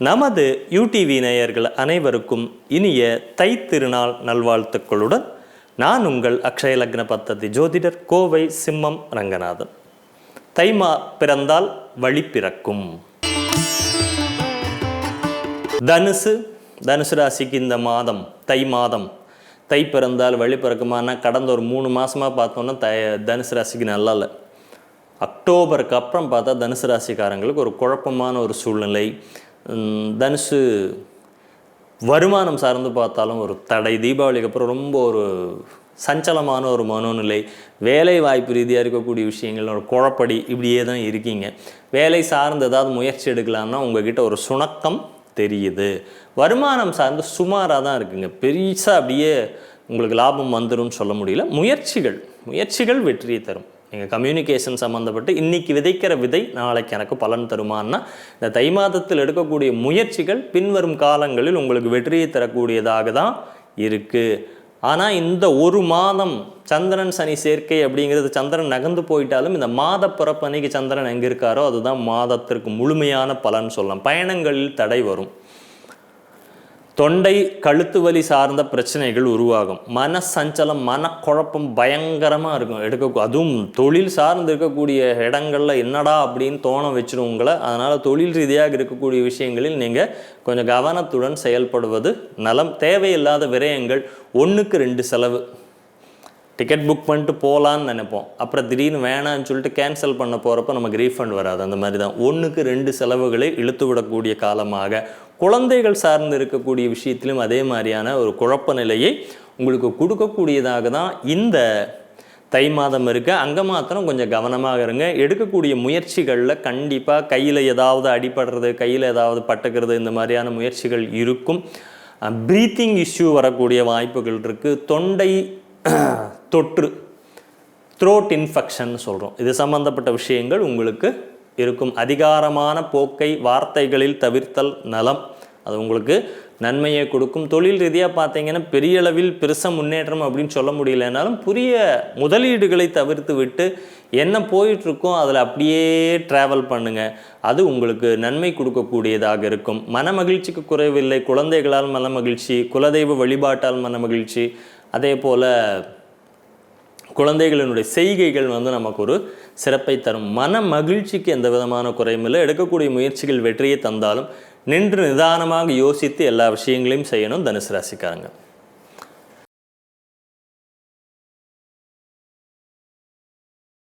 நமது யூடிவி நேயர்கள் அனைவருக்கும் இனிய தை திருநாள் நல்வாழ்த்துக்களுடன் நான் உங்கள் அக்ஷய லக்ன பத்ததி ஜோதிடர் கோவை சிம்மம் ரங்கநாதன். தைமா பிறந்தால் வழி பிறக்கும். தனுசு தனுசு ராசிக்கு இந்த மாதம் தை மாதம். தை பிறந்தால் வழி பிறக்குமானா கடந்த ஒரு மூணு மாதமாக பார்த்தோன்னா த தனுசு ராசிக்கு நல்லா இல்லை அக்டோபருக்கு அப்புறம் பார்த்தா தனுசு ராசிக்காரங்களுக்கு ஒரு குழப்பமான ஒரு சூழ்நிலை. தனுசு வருமானம் சார்ந்து பார்த்தாலும் ஒரு தடை. தீபாவளிக்கு அப்புறம் ரொம்ப ஒரு சஞ்சலமான ஒரு மனோநிலை. வேலை வாய்ப்பு ரீதியாக இருக்கக்கூடிய விஷயங்கள் ஒரு குழப்படி இப்படியே தான் இருக்கீங்க. வேலை சார்ந்து ஏதாவது முயற்சி எடுக்கலாம்னா உங்ககிட்ட ஒரு சுணக்கம் தெரியுது. வருமானம் சார்ந்து சுமாராக தான் இருக்குங்க. பெருசாக அப்படியே உங்களுக்கு லாபம் வந்துடும் சொல்ல முடியல. முயற்சிகள் முயற்சிகள் வெற்றியை தரும். நீங்கள் கம்யூனிகேஷன் சம்மந்தப்பட்டு இன்றைக்கி விதைக்கிற விதை நாளைக்கு எனக்கு பலன் தருமான்னா இந்த தை மாதத்தில் எடுக்கக்கூடிய முயற்சிகள் பின்வரும் காலங்களில் உங்களுக்கு வெற்றியை தரக்கூடியதாக தான் இருக்குது ஆனால் இந்த ஒரு மாதம் சந்திரன் சனி சேர்க்கை அப்படிங்கிறது சந்திரன் நகர்ந்து போயிட்டாலும் இந்த மாத பிறப்பன்னைக்கு சந்திரன் எங்கே இருக்காரோ அதுதான் மாதத்திற்கு முழுமையான பலன் சொல்லலாம். பயணங்களில் தடை வரும். தொண்டை கழுத்து வலி சார்ந்த பிரச்சனைகள் உருவாகும். மன சஞ்சலம் மனக்குழப்பம் பயங்கரமாக இருக்கும். எடுக்க அதுவும் தொழில் சார்ந்து இருக்கக்கூடிய இடங்கள்ல என்னடா அப்படின்னு தோண வச்சிடும் உங்களை. அதனால் தொழில் ரீதியாக இருக்கக்கூடிய விஷயங்களில் நீங்கள் கொஞ்சம் கவனத்துடன் செயல்படுவது நலம். தேவையில்லாத விரயங்கள் ஒன்றுக்கு ரெண்டு செலவு. டிக்கெட் புக் பண்ணிட்டு போகலான்னு நினைப்போம். அப்புறம் திடீர்னு வேணான்னு சொல்லிட்டு கேன்சல் பண்ண போகிறப்ப நமக்கு ரீஃபண்ட் வராது. அந்த மாதிரி தான் ஒன்றுக்கு ரெண்டு செலவுகளை இழுத்து விடக்கூடிய காலமாக குழந்தைகள் சார்ந்து இருக்கக்கூடிய விஷயத்திலும் அதே மாதிரியான ஒரு குழப்ப நிலையை உங்களுக்கு கொடுக்கக்கூடியதாக தான் இந்த தை மாதம் இருக்குது அங்கே மாத்திரம் கொஞ்சம் கவனமாக இருங்க. எடுக்கக்கூடிய முயற்சிகளில் கண்டிப்பாக கையில் ஏதாவது அடிபடுறது கையில் ஏதாவது பட்டுக்கிறது இந்த மாதிரியான முயற்சிகள் இருக்கும். ப்ரீத்திங் இஷ்யூ வரக்கூடிய வாய்ப்புகள் இருக்குது தொண்டை தொற்று த்ரோட் இன்ஃபெக்ஷன் சொல்கிறோம் இது சம்மந்தப்பட்ட விஷயங்கள் உங்களுக்கு இருக்கும் அதிகாரமான போக்கை வார்த்தைகளில் தவிர்த்தல் நலம். அது உங்களுக்கு நன்மையை கொடுக்கும். தொழில் ரீதியாக பார்த்தீங்கன்னா பெரிய அளவில் பெருசாக முன்னேற்றம் அப்படின்னு சொல்ல முடியலனாலும் புதிய முதலீடுகளை தவிர்த்து விட்டு என்ன போயிட்டுருக்கோ அதில் அப்படியே ட்ராவல் பண்ணுங்கள் அது உங்களுக்கு நன்மை கொடுக்கக்கூடியதாக இருக்கும். மன மகிழ்ச்சிக்கு குறைவில்லை. குழந்தைகளால் மன மகிழ்ச்சி குலதெய்வ வழிபாட்டால் மன மகிழ்ச்சி அதே போல் குழந்தைகளினுடைய செய்கைகள் வந்து நமக்கு ஒரு சிறப்பை தரும். மன மகிழ்ச்சிக்கு எந்த விதமான குறையும் இல்லை. எடுக்கக்கூடிய முயற்சிகள் வெற்றியை தந்தாலும் நின்று நிதானமாக யோசித்து எல்லா விஷயங்களையும் செய்யணும் தனுசு ராசிக்காரங்க.